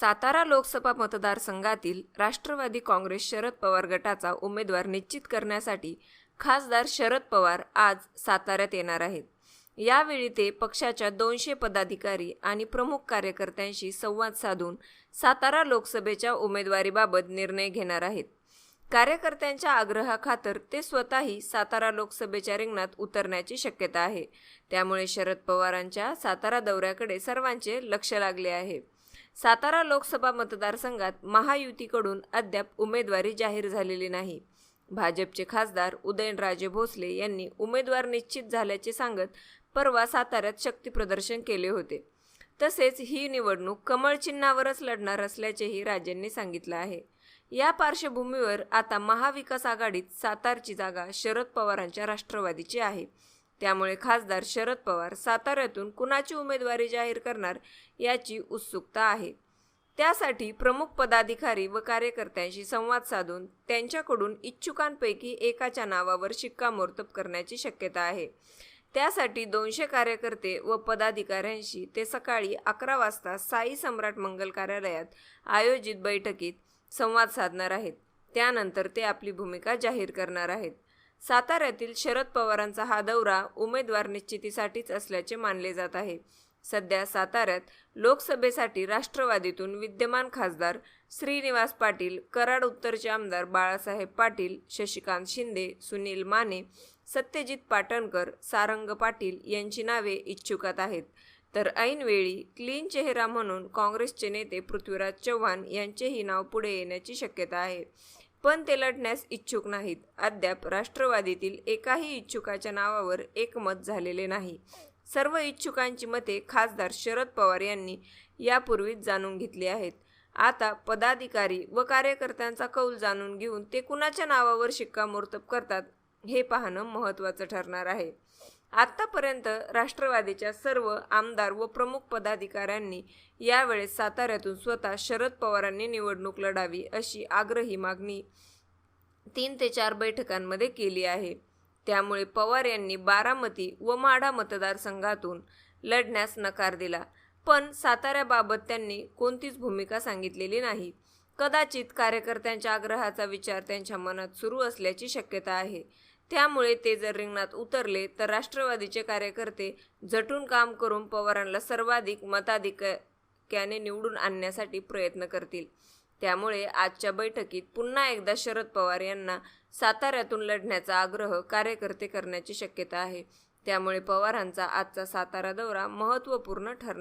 सातारा लोकसभा मतदारसंघातील राष्ट्रवादी काँग्रेस शरद पवार गटाचा उमेदवार निश्चित करण्यासाठी खासदार शरद पवार आज साताऱ्यात येणार आहेत. यावेळी ते पक्षाच्या दोनशे पदाधिकारी आणि प्रमुख कार्यकर्त्यांशी संवाद साधून सातारा लोकसभेच्या उमेदवारीबाबत निर्णय घेणार आहेत. कार्यकर्त्यांच्या आग्रहाखातर ते स्वतःही सातारा लोकसभेच्या रिंगणात उतरण्याची शक्यता आहे. त्यामुळे शरद पवारांच्या सातारा दौऱ्याकडे सर्वांचे लक्ष लागले आहे. सातारा लोकसभा मतदारसंघात महायुतीकडून अद्याप उमेदवारी जाहीर झालेली नाही. भाजपचे खासदार उदयनराजे भोसले यांनी उमेदवार निश्चित झाल्याचे सांगत परवा साताऱ्यात शक्तीप्रदर्शन केले होते. तसेच ही निवडणूक कमळ चिन्हावरच लढणार असल्याचेही राजेंनी सांगितलं आहे. या पार्श्वभूमीवर आता महाविकास आघाडीत सातारची जागा शरद पवारांच्या राष्ट्रवादीची आहे. त्यामुळे खासदार शरद पवार साताऱ्यातून कुणाची उमेदवारी जाहीर करणार याची उत्सुकता आहे. त्यासाठी प्रमुख पदाधिकारी व कार्यकर्त्यांशी संवाद साधून त्यांच्याकडून इच्छुकांपैकी एकाच्या नावावर शिक्कामोर्तब करण्याची शक्यता आहे. त्यासाठी दोनशे कार्यकर्ते व पदाधिकाऱ्यांशी ते सकाळी अकरा वाजता साई सम्राट मंगल कार्यालयात आयोजित बैठकीत संवाद साधणार आहेत. त्यानंतर ते आपली भूमिका जाहीर करणार आहेत. साताऱ्यातील शरद पवारांचा हा दौरा उमेदवार निश्चितीसाठीच असल्याचे मानले जात आहे. सध्या साताऱ्यात लोकसभेसाठी राष्ट्रवादीतून विद्यमान खासदार श्रीनिवास पाटील कराड उत्तरचे आमदार बाळासाहेब पाटील शशिकांत शिंदे सुनील माने सत्यजित पाटणकर सारंग पाटील यांची नावे इच्छुकात आहेत. तर ऐनवेळी क्लीन चेहरा म्हणून काँग्रेसचे नेते पृथ्वीराज चव्हाण यांचेही नाव पुढे येण्याची शक्यता आहे. पण ते लढण्यास इच्छुक नाहीत. अद्याप राष्ट्रवादीतील एकाही इच्छुकाच्या नावावर एकमत झालेले नाही. सर्व इच्छुकांची मते खासदार शरद पवार यांनी यापूर्वीच जाणून घेतली आहेत. आता पदाधिकारी व कार्यकर्त्यांचा कौल जाणून घेऊन ते कुणाच्या नावावर शिक्कामोर्तब करतात हे पाहणं महत्त्वाचं ठरणार आहे. आत्तापर्यंत राष्ट्रवादीच्या सर्व आमदार व प्रमुख पदाधिकाऱ्यांनी यावेळेस साताऱ्यातून स्वतः शरद पवारांनी निवडणूक लढावी अशी आग्रही मागणी तीन ते चार बैठकांमध्ये केली आहे. त्यामुळे पवार यांनी बारामती व माढा मतदारसंघातून लढण्यास नकार दिला. पण साताऱ्याबाबत त्यांनी कोणतीच भूमिका सांगितलेली नाही. कदाचित कार्यकर्त्यांच्या आग्रहाचा विचार त्यांच्या मनात सुरू असल्याची शक्यता आहे. त्यामुळे ते जर रिंगणात उतरले तर राष्ट्रवादीचे कार्यकर्ते झटून काम करून पवारांना सर्वाधिक मताधिक्याने निवडून आणण्यासाठी प्रयत्न करतील. त्यामुळे आजच्या बैठकीत पुन्हा एकदा शरद पवार यांना साताऱ्यातून लढण्याचा आग्रह कार्यकर्ते करण्याची शक्यता आहे. त्यामुळे पवारांचा आजचा सातारा दौरा महत्त्वपूर्ण ठरणार